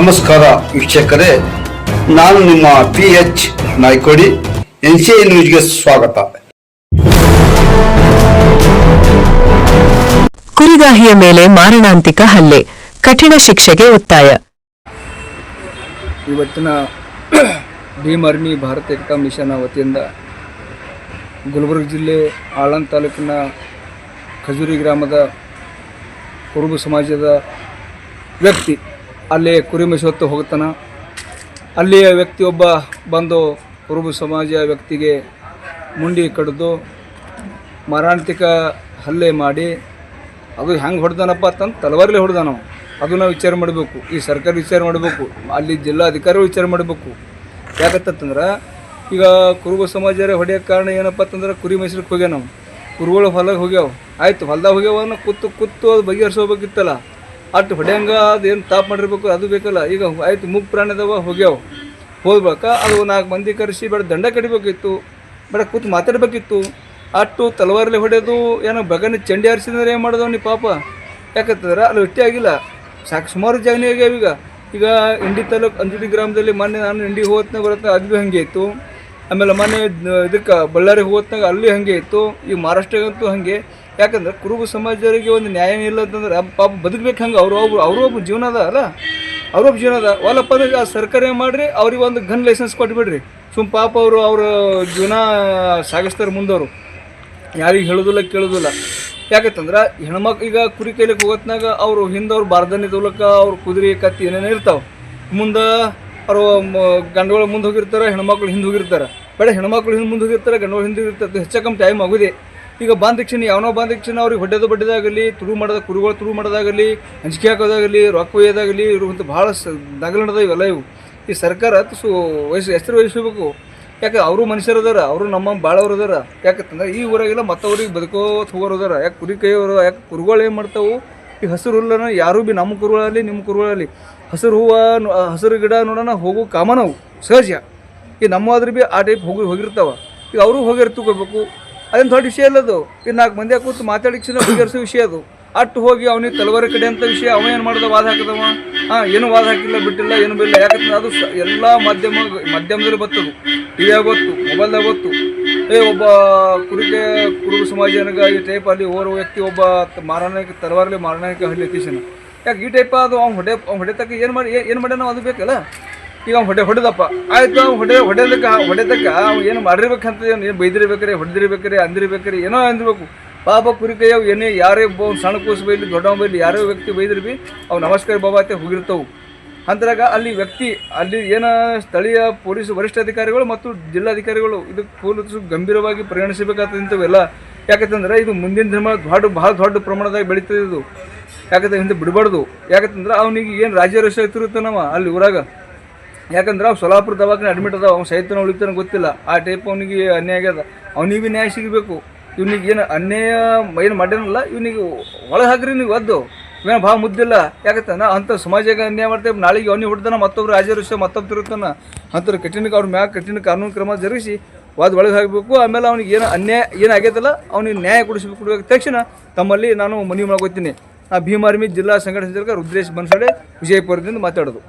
ನಮಸ್ಕಾರ ವೀಕ್ಷಕರೇ ನಾನು ನಿಮ್ಮ P H Naikodi N C I ನ್ಯೂಸ್ಗೆ ಸ್ವಾಗತ. ಕುರಿಗಾಹಿಯ ಮೇಲೆ ಮಾರಣಾಂತಿಕ ಹಲ್ಲೆ ಕಠಿಣ ಶಿಕ್ಷೆಗೆ ಒತ್ತಾಯ. ಇವತ್ತಿನ ಭೀಮ್ ಆರ್ಮಿ ಭಾರತ ಏಕತಾ ಮಿಷನ್ ವತಿಯಿಂದ ಗುಲ್ಬರ್ಗ ಜಿಲ್ಲೆ ಆಳಂದ ತಾಲೂಕಿನ ಖಜೂರಿ ಗ್ರಾಮದ ಕುರುಬ ಸಮಾಜದ ವ್ಯಕ್ತಿ ಅಲ್ಲಿ ಕುರಿ ಹೊತ್ತು ಹೋಗ್ತಾನೆ ಅಲ್ಲಿಯ ವ್ಯಕ್ತಿಯೊಬ್ಬ ಬಂದು ಕುರುಬ ಸಮಾಜ ವ್ಯಕ್ತಿಗೆ ಮುಂಡಿ ಕಡಿದು ಮಾರಣಾಂತಿಕ ಹಲ್ಲೆ ಮಾಡಿ, ಅದು ಹೆಂಗೆ ಹೊಡೆದಾನಪ್ಪ ಅಂತಂದು ತಲವಾರ್ಲೆ ಹೊಡೆದಾನ ಅದು ನಾವು ವಿಚಾರ ಮಾಡಬೇಕು, ಈ ಸರ್ಕಾರ ವಿಚಾರ ಮಾಡಬೇಕು, ಅಲ್ಲಿ ಜಿಲ್ಲಾಧಿಕಾರಿಗಳು ವಿಚಾರ ಮಾಡಬೇಕು. ಯಾಕತ್ತಂದ್ರೆ ಈಗ ಕುರುಬ ಸಮಾಜರ ಹೊಡೆಯೋ ಕಾರಣ ಏನಪ್ಪ ಅಂತಂದ್ರೆ ಕುರಿ ಮೈಸೂರಿಗೆ ಹೋಗ್ಯಾವ ನಾವು ಕುರುಗಳು ಹೊಲಗೆ ಹೋಗ್ಯಾವ. ಆಯಿತು ಹೊಲ್ದಾಗ ಹೋಗ್ಯಾವ ಕೂತು ಕೂತು ಅದು ಬಗೆಹರಿಸೋಬೇಕಿತ್ತಲ್ಲ ಅಟ್ಟು ಹೊಡೆಯಂಗ ಅದೇನು ತಾಪ್ ಮಾಡಿರ್ಬೇಕು, ಅದು ಬೇಕಲ್ಲ. ಈಗ ಆಯ್ತು, ಮೂಗ್ ಪ್ರಾಣಿ ಅದಾವ ಹೋಗ್ಯಾವ. ಹೋಗ್ಬೇಕ ಅದು ನಾಲ್ಕು ಮಂದಿ ಕರೆಸಿ ಬೇಡ, ದಂಡ ಕಡಿಬೇಕಿತ್ತು. ಬೇಡ, ಕೂತು ಮಾತಾಡ್ಬೇಕಿತ್ತು. ಅಟ್ಟು ತಲವಾರಲ್ಲಿ ಹೊಡೆದು ಏನೋ ಬಗನ ಚಂಡಿ ಹಾರಿಸಿದ್ರೆ ಏನು ಮಾಡೋದು ನೀ ಪಾಪ? ಯಾಕಂತಂದ್ರೆ ಅಲ್ಲಿ ಒಟ್ಟಿ ಆಗಿಲ್ಲ. ಸಾಕು ಸುಮಾರು ಜಾಗನೇ ಆಗ್ಯಾವ ಈಗ. ಈಗ ಇಂಡಿ ತಾಲೂಕು ಅಂಜುಡಿ ಗ್ರಾಮದಲ್ಲಿ ಮೊನ್ನೆ ನಾನು ಇಂಡಿ ಹೋತ್ನಾಗ ಬರುತ್ತೆ ಅದು ಹಾಗೆ ಇತ್ತು. ಆಮೇಲೆ ಮೊನ್ನೆ ಇದಕ್ಕೆ ಬಳ್ಳಾರಿ ಹೋತ್ನಾಗ ಅಲ್ಲಿ ಹಾಗೆ ಇತ್ತು. ಈ ಮಹಾರಾಷ್ಟ್ರಗಂತೂ ಹಾಗೆ. ಯಾಕಂದ್ರೆ ಕುರುಬ ಸಮಾಜದವರಿಗೆ ಒಂದು ನ್ಯಾಯ ಇಲ್ಲ ಅಂತಂದ್ರೆ ಪಾಪ ಬದುಕ್ಬೇಕು ಹಂಗೆ? ಅವರು ಒಬ್ರು ಅವರು ಒಬ್ಬ ಜೀವನ ಅದ ಅಲ್ಲ? ಅವ್ರೊಬ್ಬ ಜೀವನ ಅದ ಒಲ್ಲಪ್ಪ ಅಂದ್ರೆ ಆ ಸರ್ಕಾರ ಮಾಡ್ರಿ? ಅವ್ರಿಗೆ ಒಂದು ಗನ್ ಲೈಸೆನ್ಸ್ ಕೊಟ್ಬಿಡ್ರಿ. ಸುಮ್ ಪಾಪ ಅವರು ಅವ್ರ ಜೀವನ ಸಾಗಿಸ್ತಾರೆ ಮುಂದವರು. ಯಾರಿಗೆ ಹೇಳೋದಿಲ್ಲ, ಕೇಳೋದಿಲ್ಲ. ಯಾಕಂತಂದ್ರೆ ಹೆಣ್ಮಕ್ಳು ಈಗ ಕುರಿ ಕೈಲಿಕ್ಕೆ ಹೋಗೋತ್ನಾಗ ಅವರು ಹಿಂದೆ ಅವ್ರು ಬಾರ್ದನಿ ತೋಲಕ ಅವ್ರ ಕುದುರೆ, ಕತ್ತಿ ಏನೇನೋ ಇರ್ತಾವೆ. ಮುಂದೆ ಅವರು ಗಂಡುಗಳು ಮುಂದೆ ಹೋಗಿರ್ತಾರೆ, ಹೆಣ್ಮಕ್ಳು ಹಿಂದೆ ಹೋಗಿರ್ತಾರೆ. ಬೇಡ, ಹೆಣ್ಮಕ್ಳು ಹಿಂದೆ ಮುಂದೆ ಹೋಗಿರ್ತಾರೆ, ಗಂಡುಗಳು ಹಿಂದೆ ಹೋಗಿರ್ತಾರೆ. ಹೆಚ್ಚಕಂ ಟೈಮ್ ಆಗುದೆ. ಈಗ ಬಂದ ತಕ್ಷಣ ಯಾವನೋ ಬಂದ ತಕ್ಷಣ ಅವ್ರಿಗೆ ಹೊಡೆದು ಬಡ್ಡಿದಾಗಲಿ ತುರು ಮಾಡೋದ ಕುರುಗಳು ತುರು ಮಾಡೋದಾಗಲಿ ಹಂಚಿಕೆ ಹಾಕೋದಾಗಲಿ, ರೊಕ್ಕ ಒಯ್ಯೋದಾಗಲಿ ಇರುವಂಥ ಭಾಳ ಸ ನಗಲು ನಡೆದ ಇವೆಲ್ಲ ಇವು. ಈ ಸರ್ಕಾರ ಸು ವಯಸ್ಸು ಹೆಸರು ವಹಿಸಬೇಕು ಯಾಕೆ ಅವರು ಮನುಷ್ಯರು ಅದಾರ, ಅವರು ನಮ್ಮ ಭಾಳವ್ರು ಅದಾರ. ಯಾಕಂತಂದ್ರೆ ಈ ಊರಾಗೆಲ್ಲ ಮತ್ತವ್ರಿಗೆ ಬದುಕೋತ್ ಹೋಗೋರು ಅದಾರ. ಯಾಕೆ ಕುರಿ ಕೈಯವರು ಯಾಕೆ ಕುರುಗಳು ಏನು ಮಾಡ್ತಾವು? ಈ ಹಸಿರು ಹುಲ್ಲನ ಯಾರೂ ಭೀ ನಮ್ಮ ಕುರುಗಳಲ್ಲಿ ನಿಮ್ಮ ಕುರುಗಳಲ್ಲಿ ಹಸಿರು ಹೂವು ಹಸಿರು ಗಿಡ ನೋಡೋಣ ಹೋಗೋ ಕಾಮನವು ಸಹಜ. ಈ ನಮ್ಮಾದ್ರೂ ಆದ್ರೆ ಭೀ ಆ ಟೈಪ್ ಹೋಗಿ ಹೋಗಿರ್ತಾವೆ. ಈಗ ಅವರು ಹೋಗಿರ್ ತಗೋಬೇಕು ಅದೇನು ದೊಡ್ಡ ವಿಷಯ ಅಲ್ಲ ಅದು. ಇನ್ನು ನಾಲ್ಕು ಮಂದಿ ಕೂತು ಮಾತಾಡಿಕ್ಷಣ ಬಗೆಹರಿಸೋ ವಿಷಯ ಅದು. ಅಟ್ಟು ಹೋಗಿ ಅವನಿಗೆ ತಲವಾರಿ ಕಡೆ ಅಂತ ವಿಷಯ ಅವ ಏನು ಮಾಡ್ದ? ವಾದ ಹಾಕಿದವ? ಹಾಂ, ಏನು ವಾದ ಹಾಕಿಲ್ಲ, ಬಿಟ್ಟಿಲ್ಲ, ಏನು ಬಿಲ್ಲ ಯಾಕಂದ್ರೆ ಅದು ಎಲ್ಲ ಮಾಧ್ಯಮ, ಮಾಧ್ಯಮದಲ್ಲಿ ಬರ್ತದೆ. ಟಿ ವಿ ಗೊತ್ತು ಮೊಬೈಲ್ದಾಗ ಗೊತ್ತು ಏ, ಒಬ್ಬ ಕುರಿಗೆ ಕುರುಬ ಏನಾಗ ಈ ಟೈಪ್ ಅಲ್ಲಿ ಓರ್ವ ವ್ಯಕ್ತಿ ಒಬ್ಬ ಮಾರಾಣಕ್ಕೆ, ತಲವಾರಲ್ಲಿ ಮಾರಣಕ್ಕೆ ಹಳ್ಳಿ ಯಾಕೆ ಈ ಟೈಪ್ ಅದು ಅವ್ನು ಹೊಡೆ, ಅವ್ನು ಹೊಡೆತಕ್ಕ ಏನು ಮಾಡಿ ಏನು ಮಾಡ್ಯಾನ? ಅದು ಬೇಕಲ್ಲ? ಈಗ ಅವ್ನು ಹೊಡೆ ಹೊಡೆದಪ್ಪ. ಆಯ್ತು, ಅವ್ನು ಹೊಡೆ ಹೊಡೆದಕ್ಕ ಹೊಡೆದಕ್ಕ ಅವ್ನು ಏನು ಮಾಡಿರ್ಬೇಕಂತ ಏನು ಏನು ಬೈದಿರ್ಬೇಕ್ರಿ, ಹೊಡೆದಿರ್ಬೇಕಾರೆ, ಅಂದಿರ್ಬೇಕ್ರಿ, ಏನೋ ಅಂದಿರ್ಬೇಕು ಪಾಪ ಕುರಿ ಕೈಯವು ಏನೇ ಯಾರೇ ಒಬ್ಬ ಸಣ್ಣ ಕೂಸು ಬೈಲಿ ದೊಡ್ಡವ ಬೈಲಿ, ಯಾರೇ ವ್ಯಕ್ತಿ ಬೈದ್ರಿ ಬಿ ಅವು ನಮಸ್ಕಾರ ಬಾಬಾ ಅಂತ ಹೋಗಿರ್ತವು. ಅಂತರಾಗ ಅಲ್ಲಿ ವ್ಯಕ್ತಿ, ಅಲ್ಲಿ ಏನ ಸ್ಥಳೀಯ ಪೊಲೀಸ್ ವರಿಷ್ಠ ಅಧಿಕಾರಿಗಳು ಮತ್ತು ಜಿಲ್ಲಾಧಿಕಾರಿಗಳು ಇದಕ್ಕೆ ಪೊಲೀಸರು ಗಂಭೀರವಾಗಿ ಪರಿಗಣಿಸಬೇಕಾದಂಥವೆಲ್ಲ ಯಾಕಂತಂದ್ರೆ ಇದು ಮುಂದಿನ ದಿನ ದೊಡ್ಡ ಭಾಳ ದೊಡ್ಡ ಪ್ರಮಾಣದಾಗ ಬೆಳೀತದೆ ಇದು. ಯಾಕಂದ್ರೆ ಹಿಂದೆ ಬಿಡಬಾರ್ದು. ಯಾಕಂತಂದ್ರೆ ಅವನಿಗೆ ಏನು ರಾಜ್ಯ ಇರ್ತಾನವ ಅಲ್ಲಿ ಊರಾಗ? ಯಾಕಂದ್ರೆ ಅವ್ ಸೊಲಾಪುರ ದವಾಖಾನೆ ಅಡ್ಮಿಟ್ ಅದಾವ ಅವ್ನು ಸಹಿತನ ಉಳಿತಾನ ಗೊತ್ತಿಲ್ಲ. ಆ ಟೈಪ್ ಅವನಿಗೆ ಅನ್ಯಾಯ ಆಗ್ಯದ. ಅವನಿಗೆ ನ್ಯಾಯ ಸಿಗಬೇಕು. ಇವ್ನಿಗೆ ಏನು ಅನ್ಯಾಯ ಏನು ಮಾಡ್ಯಾನಲ್ಲ, ಇವನಿಗೆ ಒಳಗೆ ಹಾಕ್ರಿ ನೀವು, ಒದ್ದು. ಇವೇನು ಭಾಳ ಮುದ್ದಿಲ್ಲ. ಯಾಕತ್ತಾನ ಅಂಥ ಸಮಾಜಕ್ಕೆ ಅನ್ಯಾಯ ಮಾಡ್ತೇವೆ, ನಾಳೆಗೆ ಅವನಿಗೆ ಹೊಡ್ದಾನ ಮತ್ತೊಬ್ರು ರಾಜ್ಯ ಮತ್ತೊಬ್ಬ ತಿರುತ್ತಾನ ಅಂಥವ್ರು ಕಠಿಣ ಅವ್ರ ಮ್ಯಾಗ ಕಠಿಣ ಕಾನೂನು ಕ್ರಮ ಜರುಗಿಸಿ ವಾದ ಒಳಗೆ ಹಾಕಬೇಕು. ಆಮೇಲೆ ಅವ್ನಿಗೆ ಏನು ಅನ್ಯಾಯ ಏನಾಗೈತಲ್ಲ ಅವ್ನಿಗೆ ನ್ಯಾಯ ಕೊಡಿಸ್ಬೇಕು, ಕೊಡಬೇಕು. ತಕ್ಷಣ ತಮ್ಮಲ್ಲಿ ನಾನು ಮನವಿ ಮಾಡ್ಕೋತೀನಿ. ಆ ಭೀಮಾರ್ಮಿ ಜಿಲ್ಲಾ ಸಂಘಟನೆ ರುದ್ರೇಶ್ ಬನ್ಸಡೆ ವಿಜಯಪುರದಿಂದ ಮಾತಾಡೋದು.